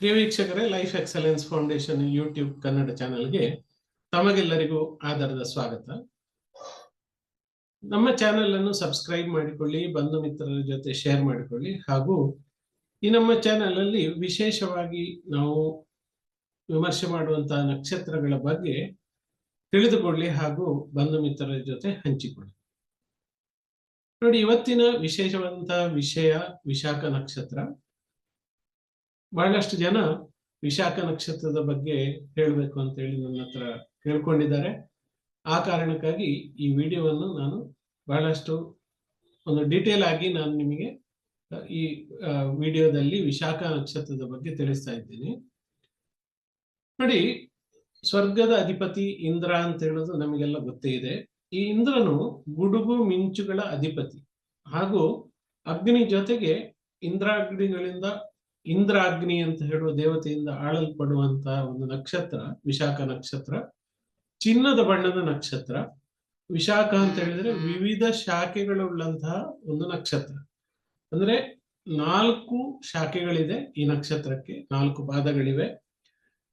ಪ್ರಿಯ ವೀಕ್ಷಕರೇ, life excellence foundation YouTube Kannada ಚಾನೆಲ್ಗೆ ತಮಗೆಲ್ಲರಿಗೂ ಆಧಾರದ ಸ್ವಾಗತ. ನಮ್ಮ ಚಾನೆಲ್ ಅನ್ನು ಸಬ್ಸ್ಕ್ರೈಬ್ ಮಾಡಿಕೊಳ್ಳಿ, ಬಂಧು ಮಿತ್ರರ ಜೊತೆ ಶೇರ್ ಮಾಡಿಕೊಳ್ಳಿ, ಹಾಗೂ ಈ ನಮ್ಮ ಚಾನೆಲ್ ಅಲ್ಲಿ ವಿಶೇಷವಾಗಿ ನಾವು ವಿಮರ್ಶೆ ಮಾಡುವಂತಹ ನಕ್ಷತ್ರಗಳ ಬಗ್ಗೆ ತಿಳಿದುಕೊಳ್ಳಿ ಹಾಗೂ ಬಂಧು ಮಿತ್ರರ ಜೊತೆ ಹಂಚಿಕೊಳ್ಳಿ. ನೋಡಿ, ಇವತ್ತಿನ ವಿಶೇಷವಾದಂತಹ ವಿಷಯ ವಿಶಾಖ ನಕ್ಷತ್ರ. ಬಹಳಷ್ಟು ಜನ ವಿಶಾಖ ನಕ್ಷತ್ರದ ಬಗ್ಗೆ ಹೇಳಬೇಕು ಅಂತ ಹೇಳಿ ನನ್ನ ಹತ್ರ ಕೇಳ್ಕೊಂಡಿದ್ದಾರೆ. ಆ ಕಾರಣಕ್ಕಾಗಿ ಈ ವಿಡಿಯೋವನ್ನು ನಾನು ಬಹಳಷ್ಟು ಒಂದು ಡೀಟೇಲ್ ಆಗಿ ನಾನು ನಿಮಗೆ ಈ ವಿಡಿಯೋದಲ್ಲಿ ವಿಶಾಖ ನಕ್ಷತ್ರದ ಬಗ್ಗೆ ತಿಳಿಸ್ತಾ ಇದ್ದೀನಿ. ನೋಡಿ, ಸ್ವರ್ಗದ ಅಧಿಪತಿ ಇಂದ್ರ ಅಂತ ಹೇಳೋದು ನಮಗೆಲ್ಲ ಗೊತ್ತೇ ಇದೆ. ಈ ಇಂದ್ರನು ಗುಡುಗು ಮಿಂಚುಗಳ ಅಧಿಪತಿ. ಹಾಗೂ ಅಗ್ನಿ ಜೊತೆಗೆ ಇಂದ್ರಾಗ್ನಿಗಳಿಂದ ಇಂದ್ರಾಗ್ನಿ ಅಂತ ಹೇಳುವ ದೇವತೆಯಿಂದ ಆಳಲ್ಪಡುವಂತಹ ಒಂದು ನಕ್ಷತ್ರ, ವಿಶಾಖ ನಕ್ಷತ್ರ, ಚಿನ್ನದ ಬಣ್ಣದ ನಕ್ಷತ್ರ. ವಿಶಾಖ ಅಂತ ಹೇಳಿದ್ರೆ ವಿವಿಧ ಶಾಖೆಗಳುಳ್ಳಂತಹ ಒಂದು ನಕ್ಷತ್ರ. ಅಂದ್ರೆ ನಾಲ್ಕು ಶಾಖೆಗಳಿದೆ ಈ ನಕ್ಷತ್ರಕ್ಕೆ, ನಾಲ್ಕು ಪಾದಗಳಿವೆ.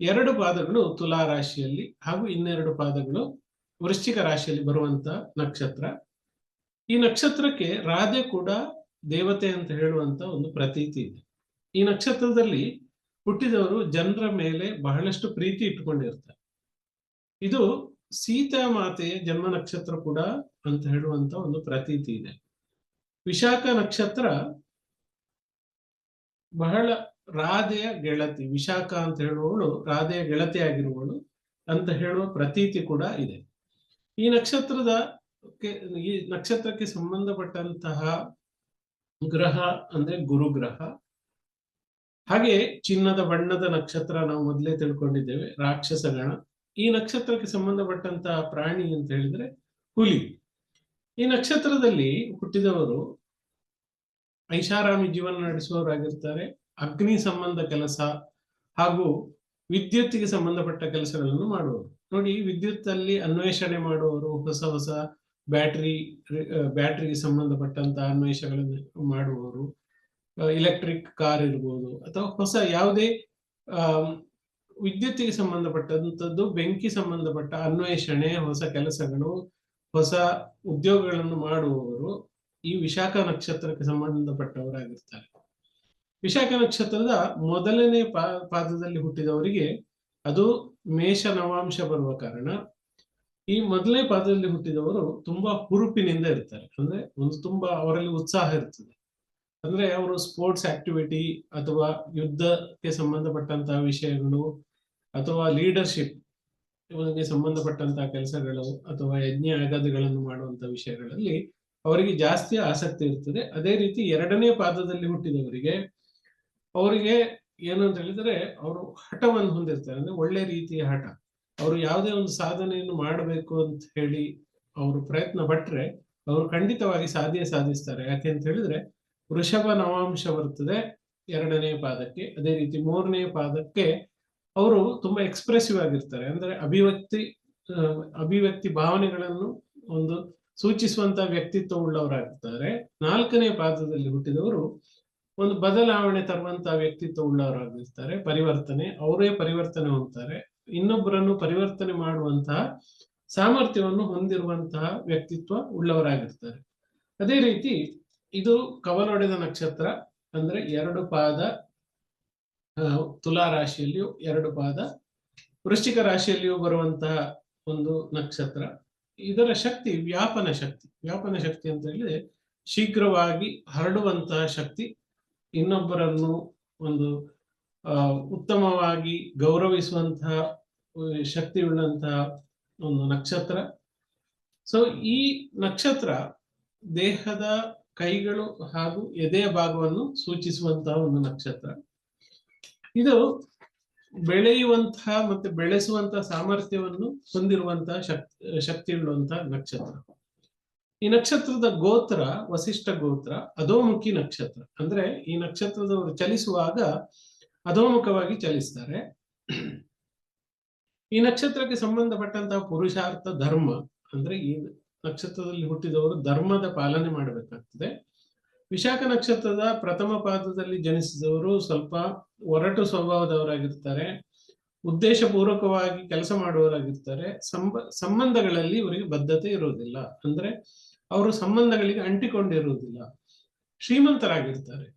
ಎರಡು ಪಾದಗಳು ತುಲಾ ರಾಶಿಯಲ್ಲಿ ಹಾಗೂ ಇನ್ನೆರಡು ಪಾದಗಳು ವೃಶ್ಚಿಕ ರಾಶಿಯಲ್ಲಿ ಬರುವಂತ ನಕ್ಷತ್ರ. ಈ ನಕ್ಷತ್ರಕ್ಕೆ ರಾಧೆ ಕೂಡ ದೇವತೆ ಅಂತ ಹೇಳುವಂತ ಒಂದು ಪ್ರತೀತಿ ಇದೆ. ಈ ನಕ್ಷತ್ರದಲ್ಲಿ ಹುಟ್ಟಿದವರು ಜನರ ಮೇಲೆ ಬಹಳಷ್ಟು ಪ್ರೀತಿ ಇಟ್ಕೊಂಡಿರ್ತಾರೆ ಇದು ಸೀತಾ ಮಾತೆಯ ಜನ್ಮ ನಕ್ಷತ್ರ ಕೂಡ ಅಂತ ಹೇಳುವಂತ ಒಂದು ಪ್ರತೀತಿ ಇದೆ. ವಿಶಾಖ ನಕ್ಷತ್ರ ಬಹಳ ರಾಧೆಯ ಗೆಳತಿ, ವಿಶಾಖ ಅಂತ ಹೇಳುವವಳು ರಾಧೆಯ ಗೆಳತಿ ಅಂತ ಹೇಳುವ ಪ್ರತೀತಿ ಕೂಡ ಇದೆ. ಈ ನಕ್ಷತ್ರದ ಈ ನಕ್ಷತ್ರಕ್ಕೆ ಸಂಬಂಧಪಟ್ಟಂತಹ ಗ್ರಹ ಅಂದ್ರೆ ಗುರುಗ್ರಹ ಹಾಗೆ ಚಿನ್ನದ ಬಣ್ಣದ ನಕ್ಷತ್ರ ನಾವು ಮೊದಲೇ ತಿಳ್ಕೊಂಡಿದ್ದೇವೆ ರಾಕ್ಷಸ ಗಣ ಈ ನಕ್ಷತ್ರಕ್ಕೆ ಸಂಬಂಧಪಟ್ಟಂತಹ ಪ್ರಾಣಿ ಅಂತ ಹೇಳಿದ್ರೆ ಹುಲಿ. ಈ ನಕ್ಷತ್ರದಲ್ಲಿ ಹುಟ್ಟಿದವರು ಐಷಾರಾಮಿ ಜೀವನ ನಡೆಸುವವರಾಗಿರ್ತಾರೆ. ಅಗ್ನಿ ಸಂಬಂಧ ಕೆಲಸ ಹಾಗೂ ವಿದ್ಯುತ್ತಿಗೆ ಸಂಬಂಧಪಟ್ಟ ಕೆಲಸಗಳನ್ನು ಮಾಡುವವರು. ನೋಡಿ ವಿದ್ಯುತ್ ಅಲ್ಲಿ ಅನ್ವೇಷಣೆ ಮಾಡುವವರು, ಹೊಸ ಹೊಸ ಬ್ಯಾಟ್ರಿ, ಬ್ಯಾಟ್ರಿಗೆ ಸಂಬಂಧಪಟ್ಟಂತಹ ಅನ್ವೇಷಗಳನ್ನು ಮಾಡುವವರು. ಇಲೆಕ್ಟ್ರಿಕ್ ಕಾರ್ ಇರ್ಬೋದು ಅಥವಾ ಹೊಸ ಯಾವುದೇ ವಿದ್ಯುತ್ತಿಗೆ ಸಂಬಂಧಪಟ್ಟಂಥದ್ದು, ಬೆಂಕಿ ಸಂಬಂಧಪಟ್ಟ ಅನ್ವೇಷಣೆ, ಹೊಸ ಕೆಲಸಗಳು, ಹೊಸ ಉದ್ಯೋಗಗಳನ್ನು ಮಾಡುವವರು ಈ ವಿಶಾಖ ನಕ್ಷತ್ರಕ್ಕೆ ಸಂಬಂಧಪಟ್ಟವರಾಗಿರ್ತಾರೆ. ವಿಶಾಖ ನಕ್ಷತ್ರದ ಮೊದಲನೇ ಪಾದದಲ್ಲಿ ಹುಟ್ಟಿದವರಿಗೆ ಅದು ಮೇಷ ನವಾಂಶ ಬರುವ ಕಾರಣ. ಈ ಮೊದಲನೇ ಪಾದದಲ್ಲಿ ಹುಟ್ಟಿದವರು ತುಂಬಾ ಹುರುಪಿನಿಂದ ಇರ್ತಾರೆ. ಅಂದ್ರೆ ಒಂದು ತುಂಬಾ ಅವರಲ್ಲಿ ಉತ್ಸಾಹ ಇರ್ತದೆ. ಅಂದ್ರೆ ಅವರು ಸ್ಪೋರ್ಟ್ಸ್ ಆಕ್ಟಿವಿಟಿ ಅಥವಾ ಯುದ್ಧಕ್ಕೆ ಸಂಬಂಧಪಟ್ಟಂತಹ ವಿಷಯಗಳು ಅಥವಾ ಲೀಡರ್ಶಿಪ್ ಇವನಿಗೆ ಸಂಬಂಧಪಟ್ಟಂತಹ ಕೆಲಸಗಳು ಅಥವಾ ಯಜ್ಞ ಯಾಗದಗಳನ್ನು ಮಾಡುವಂತ ವಿಷಯಗಳಲ್ಲಿ ಅವರಿಗೆ ಜಾಸ್ತಿ ಆಸಕ್ತಿ ಇರ್ತದೆ. ಅದೇ ರೀತಿ ಎರಡನೇ ಪಾದದಲ್ಲಿ ಹುಟ್ಟಿದವರಿಗೆ ಅವರಿಗೆ ಏನು ಅಂತ ಹೇಳಿದ್ರೆ ಅವರು ಹಠವನ್ನು ಹೊಂದಿರ್ತಾರೆ. ಅಂದ್ರೆ ಒಳ್ಳೆ ರೀತಿಯ ಹಠ. ಅವರು ಯಾವುದೇ ಒಂದು ಸಾಧನೆಯನ್ನು ಮಾಡಬೇಕು ಅಂತ ಹೇಳಿ ಅವರು ಪ್ರಯತ್ನ ಪಟ್ರೆ ಅವರು ಖಂಡಿತವಾಗಿ ಸಾಧ್ಯ ಸಾಧಿಸ್ತಾರೆ. ಯಾಕೆ ಅಂತ ಹೇಳಿದ್ರೆ ವೃಷಭ ನವಾಂಶ ಬರ್ತದೆ, ಎರಡನೇ ಪಾದಕ್ಕೆ. ಅದೇ ರೀತಿ ಮೂರನೇ ಪಾದಕ್ಕೆ ಅವರು ತುಂಬಾ ಎಕ್ಸ್ಪ್ರೆಸಿವ್ ಆಗಿರ್ತಾರೆ. ಅಂದ್ರೆ ಅಭಿವ್ಯಕ್ತಿ ಅಭಿವ್ಯಕ್ತಿ ಭಾವನೆಗಳನ್ನು ಒಂದು ಸೂಚಿಸುವಂತಹ ವ್ಯಕ್ತಿತ್ವ ಉಳ್ಳವರಾಗಿರ್ತಾರೆ ನಾಲ್ಕನೇ ಪಾದದಲ್ಲಿ ಹುಟ್ಟಿದವರು ಒಂದು ಬದಲಾವಣೆ ತರುವಂತಹ ವ್ಯಕ್ತಿತ್ವ ಉಳ್ಳವರಾಗಿರ್ತಾರೆ ಪರಿವರ್ತನೆ, ಅವರೇ ಪರಿವರ್ತನೆ ಹೊಂದ್ತಾರೆ. ಇನ್ನೊಬ್ಬರನ್ನು ಪರಿವರ್ತನೆ ಮಾಡುವಂತಹ ಸಾಮರ್ಥ್ಯವನ್ನು ಹೊಂದಿರುವಂತಹ ವ್ಯಕ್ತಿತ್ವ ಉಳ್ಳವರಾಗಿರ್ತಾರೆ. ಅದೇ ರೀತಿ ಇದು ಕವಲೊಡೆದ ನಕ್ಷತ್ರ ಅಂದ್ರೆ ಎರಡು ಪಾದ ತುಲಾ ರಾಶಿಯಲ್ಲಿಯೂ ಎರಡು ಪಾದ, ವೃಶ್ಚಿಕ ರಾಶಿಯಲ್ಲಿಯೂ ಬರುವಂತಹ ಒಂದು ನಕ್ಷತ್ರ. ಇದರ ಶಕ್ತಿ ವ್ಯಾಪನ ಶಕ್ತಿ. ವ್ಯಾಪನ ಶಕ್ತಿ ಅಂತ ಹೇಳಿದ್ರೆ ಶೀಘ್ರವಾಗಿ ಹರಡುವಂತಹ ಶಕ್ತಿ, ಇನ್ನೊಬ್ಬರನ್ನು ಒಂದು ಉತ್ತಮವಾಗಿ ಗೌರವಿಸುವಂತಹ ಶಕ್ತಿ ಉಳ್ಳಂತಹ ಒಂದು ನಕ್ಷತ್ರ. ಸೊ ಈ ನಕ್ಷತ್ರ ದೇಹದ ಕೈಗಳು ಹಾಗೂ ಎದೆಯ ಭಾಗವನ್ನು ಸೂಚಿಸುವಂತಹ ಒಂದು ನಕ್ಷತ್ರ. ಇದು ಬೆಳೆಯುವಂತಹ ಮತ್ತೆ ಬೆಳೆಸುವಂತಹ ಸಾಮರ್ಥ್ಯವನ್ನು ಹೊಂದಿರುವಂತಹ ಶಕ್ತಿ ಶಕ್ತಿ ನಕ್ಷತ್ರ. ಈ ನಕ್ಷತ್ರದ ಗೋತ್ರ, ವಸಿಷ್ಠ ಗೋತ್ರ, ಅಧೋಮುಖಿ ನಕ್ಷತ್ರ. ಅಂದ್ರೆ ಈ ನಕ್ಷತ್ರದವರು ಚಲಿಸುವಾಗ ಅಧೋಮುಖವಾಗಿ ಚಲಿಸ್ತಾರೆ. ಈ ನಕ್ಷತ್ರಕ್ಕೆ ಸಂಬಂಧಪಟ್ಟಂತಹ ಪುರುಷಾರ್ಥ ಧರ್ಮ ಅಂದ್ರೆ ಈ ನಕ್ಷತ್ರದಲ್ಲಿ ಹುಟ್ಟಿದವರು ಧರ್ಮದ ಪಾಲನೆ ಮಾಡಬೇಕಾಗ್ತದೆ. ವಿಶಾಖ ನಕ್ಷತ್ರದ ಪ್ರಥಮ ಪಾದದಲ್ಲಿ ಜನಿಸಿದವರು ಸ್ವಲ್ಪ ಒರಟು ಸ್ವಭಾವದವರಾಗಿರ್ತಾರೆ. ಉದ್ದೇಶಪೂರ್ವಕವಾಗಿ ಕೆಲಸ ಮಾಡುವವರಾಗಿರ್ತಾರೆ. ಸಂಬ, ಸಂಬಂಧಗಳಲ್ಲಿ ಇವರಿಗೆ ಬದ್ಧತೆ ಇರುವುದಿಲ್ಲ. ಅಂದ್ರೆ ಅವರು ಸಂಬಂಧಗಳಿಗೆ ಅಂಟಿಕೊಂಡಿರುವುದಿಲ್ಲ. ಶ್ರೀಮಂತರಾಗಿರ್ತಾರೆ.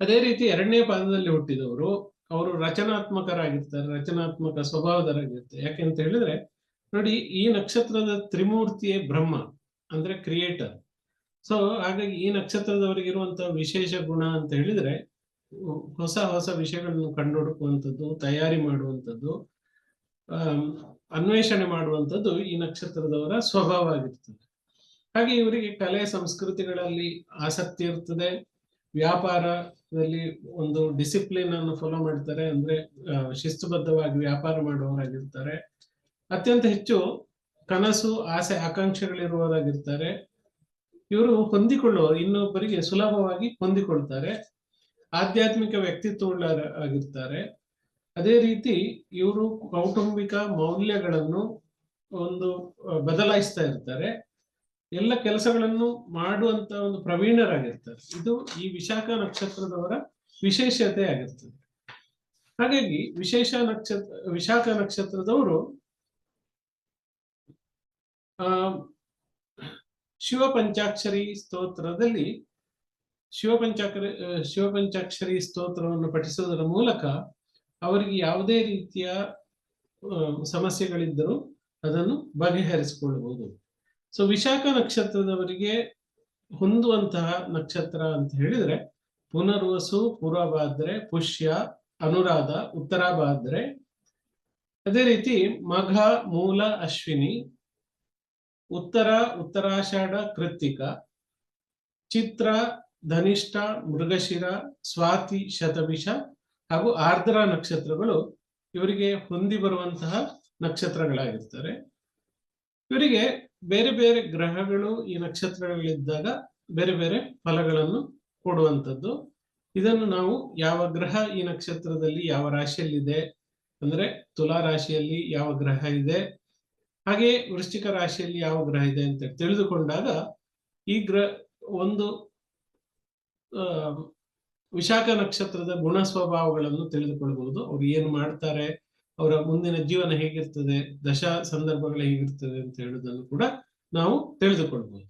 ಅದೇ ರೀತಿ ಎರಡನೇ ಪಾದದಲ್ಲಿ ಹುಟ್ಟಿದವರು, ಅವರು ರಚನಾತ್ಮಕರಾಗಿರ್ತಾರೆ, ರಚನಾತ್ಮಕ ಸ್ವಭಾವದರಾಗಿರ್ತಾರೆ ಯಾಕೆ ಅಂತ ಹೇಳಿದ್ರೆ ನೋಡಿ, ಈ ನಕ್ಷತ್ರದ ತ್ರಿಮೂರ್ತಿಯೇ ಬ್ರಹ್ಮ, ಅಂದ್ರೆ ಕ್ರಿಯೇಟರ್ ಸೊ ಹಾಗಾಗಿ ಈ ನಕ್ಷತ್ರದವರಿಗೆ ಇರುವಂತಹ ವಿಶೇಷ ಗುಣ ಅಂತ ಹೇಳಿದ್ರೆ, ಹೊಸ ಹೊಸ ವಿಷಯಗಳನ್ನು ಕಂಡುಹುಡುಕುವಂಥದ್ದು ತಯಾರಿ ಮಾಡುವಂಥದ್ದು ಅನ್ವೇಷಣೆ ಮಾಡುವಂಥದ್ದು ಈ ನಕ್ಷತ್ರದವರ ಸ್ವಭಾವ ಆಗಿರ್ತದೆ ಹಾಗೆ ಇವರಿಗೆ ಕಲೆ, ಸಂಸ್ಕೃತಿಗಳಲ್ಲಿ ಆಸಕ್ತಿ ಇರ್ತದೆ. ವ್ಯಾಪಾರದಲ್ಲಿ ಒಂದು ಡಿಸಿಪ್ಲಿನ್ ಅನ್ನು ಫಾಲೋ ಮಾಡ್ತಾರೆ, ಅಂದ್ರೆ ಶಿಸ್ತುಬದ್ಧವಾಗಿ ವ್ಯಾಪಾರ ಮಾಡುವವರಾಗಿರ್ತಾರೆ. ಅತ್ಯಂತ ಹೆಚ್ಚು ಕನಸು, ಆಸೆ, ಆಕಾಂಕ್ಷೆಗಳಿರುವವರಾಗಿರ್ತಾರೆ. ಇವರು ಹೊಂದಿಕೊಳ್ಳುವ ಇನ್ನೊಬ್ಬರಿಗೆ ಸುಲಭವಾಗಿ ಹೊಂದಿಕೊಳ್ತಾರೆ. ಆಧ್ಯಾತ್ಮಿಕ ವ್ಯಕ್ತಿತ್ವವುಳ್ಳ ಆಗಿರ್ತಾರೆ ಅದೇ ರೀತಿ ಇವರು ಕೌಟುಂಬಿಕ ಮೌಲ್ಯಗಳನ್ನು ಒಂದು ಬದಲಾಯಿಸ್ತಾ ಇರ್ತಾರೆ. ಎಲ್ಲ ಕೆಲಸಗಳನ್ನು ಮಾಡುವಂತ ಒಂದು ಪ್ರವೀಣರಾಗಿರ್ತಾರೆ. ಇದು ಈ ವಿಶಾಖ ನಕ್ಷತ್ರದವರ ವಿಶೇಷತೆ ಆಗಿರ್ತದೆ ಹಾಗಾಗಿ ವಿಶೇಷ ನಕ್ಷತ್ರ, ವಿಶಾಖ ನಕ್ಷತ್ರದವರು ಶಿವ ಪಂಚಾಕ್ಷರಿ ಸ್ತೋತ್ರದಲ್ಲಿ ಶಿವ ಪಂಚಾಕ್ಷರಿ ಶಿವ ಸ್ತೋತ್ರವನ್ನು ಪಠಿಸುವುದರ ಮೂಲಕ ಅವರಿಗೆ ಯಾವುದೇ ರೀತಿಯ ಸಮಸ್ಯೆಗಳಿದ್ದರೂ ಅದನ್ನು ಬಗೆಹರಿಸಿಕೊಳ್ಳಬಹುದು. ಸೊ ವಿಶಾಖ ನಕ್ಷತ್ರದವರಿಗೆ ಹೊಂದುವಂತಹ ನಕ್ಷತ್ರ ಅಂತ ಹೇಳಿದ್ರೆ ಪುನರ್ವಸು ಪೂರ್ವಭಾದ್ರೆ ಪುಷ್ಯ, ಅನುರಾಧ, ಉತ್ತರಾಭಾದ್ರೆ, ಅದೇ ರೀತಿ ಮಘ, ಮೂಲ, ಅಶ್ವಿನಿ ಉತ್ತರ, ಉತ್ತರಾಷಾಢ ಕೃತ್ತಿಕ, ಚಿತ್ರ, ಧನಿಷ್ಠ, ಮೃಗಶಿರ, ಸ್ವಾತಿ ಶತಭಿಷ ಹಾಗೂ ಆರ್ದ್ರ ನಕ್ಷತ್ರಗಳು ಇವರಿಗೆ ಹೊಂದಿ ಬರುವಂತಹ ನಕ್ಷತ್ರಗಳಾಗಿರ್ತಾರೆ ಇವರಿಗೆ ಬೇರೆ ಬೇರೆ ಗ್ರಹಗಳು ಈ ನಕ್ಷತ್ರಗಳಿದ್ದಾಗ ಬೇರೆ ಬೇರೆ ಫಲಗಳನ್ನು ಕೊಡುವಂಥದ್ದು. ಇದನ್ನು ನಾವು ಯಾವ ಗ್ರಹ ಈ ನಕ್ಷತ್ರದಲ್ಲಿ ಯಾವ ರಾಶಿಯಲ್ಲಿದೆ? ಅಂದ್ರೆ ತುಲಾ ರಾಶಿಯಲ್ಲಿ ಯಾವ ಗ್ರಹ ಇದೆ? ಹಾಗೆ ವೃಶ್ಚಿಕ ರಾಶಿಯಲ್ಲಿ ಯಾವ ಗ್ರಹ ಇದೆ ಅಂತ ತಿಳಿದುಕೊಂಡಾಗ ಈ ಗ್ರಹ ಒಂದು ವಿಶಾಖ ನಕ್ಷತ್ರದ ಗುಣ ಸ್ವಭಾವಗಳನ್ನು ತಿಳಿದುಕೊಳ್ಬಹುದು. ಅವ್ರು ಏನು ಮಾಡ್ತಾರೆ, ಅವರ ಮುಂದಿನ ಜೀವನ ಹೇಗಿರ್ತದೆ, ದಶಾ ಸಂದರ್ಭಗಳು ಹೇಗಿರ್ತದೆ ಅಂತ ಹೇಳುವುದನ್ನು ಕೂಡ ನಾವು ತಿಳಿದುಕೊಳ್ಬಹುದು.